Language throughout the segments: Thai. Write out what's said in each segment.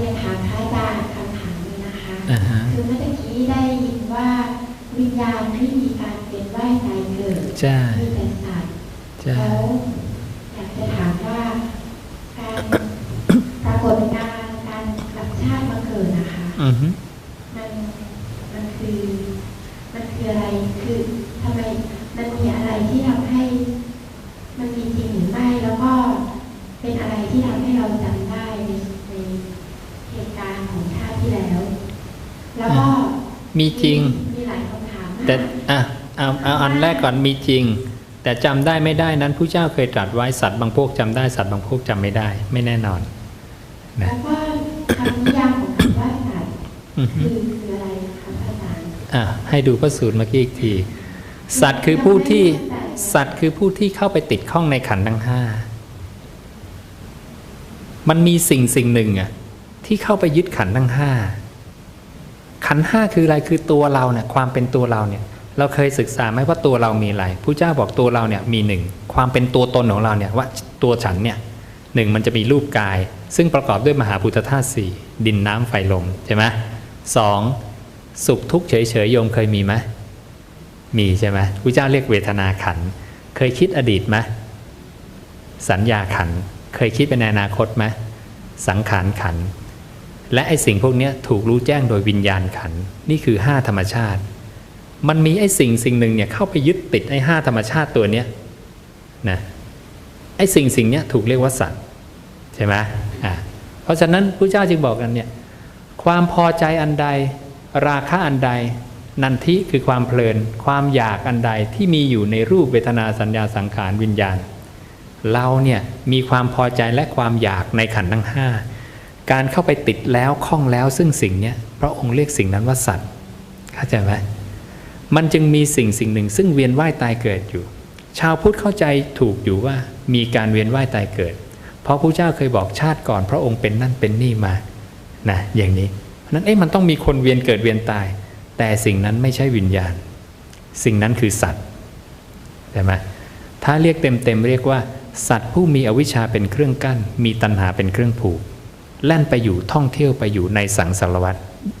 รียนถามพระอาจารย์คำถามนี้นะคะอ่าฮะคือเมื่อตะกี้ได้ยินว่าวิญญาณไม่มีการเวียนว่ายตายเกิดใช่มีแต่สัตว์ใช่แล้วอยากจะถามว่าการปรากฏการณ์การกลับชาติมาเกิดนะคะอือฮึมันมันคือมันคืออะไรคือทำไมมันมีอะไรที่ทำให้ มันมีจริงหรือไม่ แล้วก็เป็นอะไรที่ทำให้เราจำได้ในในเหตุการณ์ของชาติที่แล้ว แล้วก็มีจริงมีหลายคำถามมากแต่อะเอาเอาอันแรกก่อนมีจริง แต่จำได้ไม่ได้นั้นผู้เจ้าเคยตรัสไว้สัตว์บางพวกจำได้สัตว์บางพวกจำไม่ได้ ไม่แน่นอนนะแล้วก็คำนิยามของคำว่าสัตว์อือฮึคือคืออะไรคะพระอาจารย์อะให้ดูพระสูตรเมื่อกี้อีกที สัตว์คือผู้ที่สัตว์คือผู้ที่เข้าไปติดข้องในขันธ์ทั้งห้ามันมีสิ่งสิ่งหนึ่งอะที่เข้าไปยึดขันธ์ทั้งห้า ขันห้าคืออะไรคือตัวเราเนี่ยความเป็นตัวเราเนี่ยเราเคยศึกษาไหมว่าตัวเรามีอะไรผู้เจ้าบอกตัวเราเนี่ยมีหนึ่งความเป็นตัวตนของเราเนี่ยว่าตัวฉันเนี่ยหนึ่งมันจะมีรูปกาย ซึ่งประกอบด้วยมหาพุทธธาตุสี่ดินน้ำไฟลมใช่ไหมสองสุขทุกข์เฉยเฉยๆโยมเคยมีไหมมีใช่ไหมพระเจ้าเรียกเวทนาขัน เคยคิดอดีตไหมสัญญาขัน เคยคิดไปในอนาคตไหมสังขารขัน และไอ้สิ่งพวกนี้ถูกรู้แจ้งโดยวิญญาณขัน นี่คือห้าธรรมชาติ มันมีไอ้สิ่งสิ่งหนึ่งเนี่ยเข้าไปยึดติดไอ้ห้าธรรมชาติตัวเนี้ยนะไอ้สิ่งสิ่งเนี้ยถูกเรียกว่าสัตว์ใช่ไหมอ่าเพราะฉะนั้นพระเจ้าจึงบอกกันเนี่ยความพอใจอันใด ราคะอันใด นันทิคือความเพลิน ความอยากอันใดที่มีอยู่ในรูปเวทนาสัญญาสังขารวิญญาณ เราเนี่ยมีความพอใจและความอยากในขันธ์ทั้งห้า การเข้าไปติดแล้วคล้องแล้วซึ่งสิ่งนี้พระองค์เรียกสิ่งนั้นว่าสัตว์เข้าใจไหมมันจึงมีสิ่งสิ่งหนึ่ง ซึ่งเวียนว่ายตายเกิดอยู่ ชาวพุทธเข้าใจถูกอยู่ว่ามีการเวียนว่ายตายเกิด เพราะพระเจ้าเคยบอกชาติก่อน พระองค์เป็นนั่นเป็นนี่มานะอย่างนี้นั้นเอ๊ะมันต้องมีคนเวียนเกิดเวียนตาย แต่สิ่งนั้นไม่ใช่วิญญาณ สิ่งนั้นคือสัตว์ใช่ไหมถ้าเรียกเต็มๆเรียกว่า สัตว์ผู้มีอวิชชาเป็นเครื่องกั้น มีตัณหาเป็นเครื่องผูก แล่นไปอยู่ท่องเที่ยวไปอยู่ในสังสารวัฏ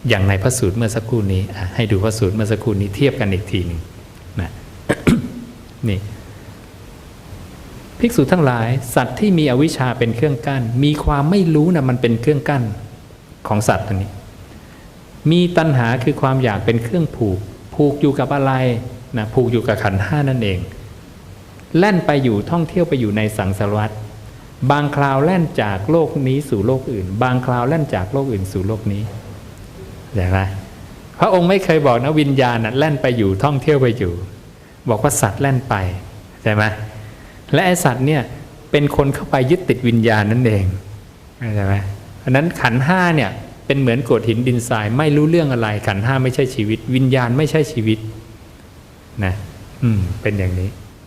อย่างในพระสูตรเมื่อสักครู่นี้ ให้ดูพระสูตรเมื่อสักครู่นี้เทียบกันอีกทีหนึ่งนะนี่ภิกษุทั้งหลาย สัตว์ที่มีอวิชชาเป็นเครื่องกั้นมีความไม่รู้นะมันเป็นเครื่องกั้นของสัตว์ตัวนี้ มีตัณหาคือความอยากเป็นเครื่องผูก ผูกอยู่กับอะไรนะผูกอยู่กับขันธ์ห้านั่นเอง แล่นไปอยู่ท่องเที่ยวไปอยู่ในสังสารวัฏ บางคราวแล่นจากโลกนี้สู่โลกอื่น บางคราวแล่นจากโลกอื่นสู่โลกนี้ใช่ไหมพระองค์ไม่เคยบอกนะวิญญาณนะแล่นไปอยู่ท่องเที่ยวไปอยู่ บอกว่าสัตว์แล่นไปใช่ไหมและไอสัตว์เนี่ยเป็นคนเข้าไปยึดติดวิญญาณนั่นเองใช่ไหมเพราะนั้นขันห้าเนี่ยเป็นเหมือนโกดหินดินทรายไม่รู้เรื่องอะไร ขันห้าไม่ใช่ชีวิต วิญญาณไม่ใช่ชีวิตนะอืมเป็นอย่างนี้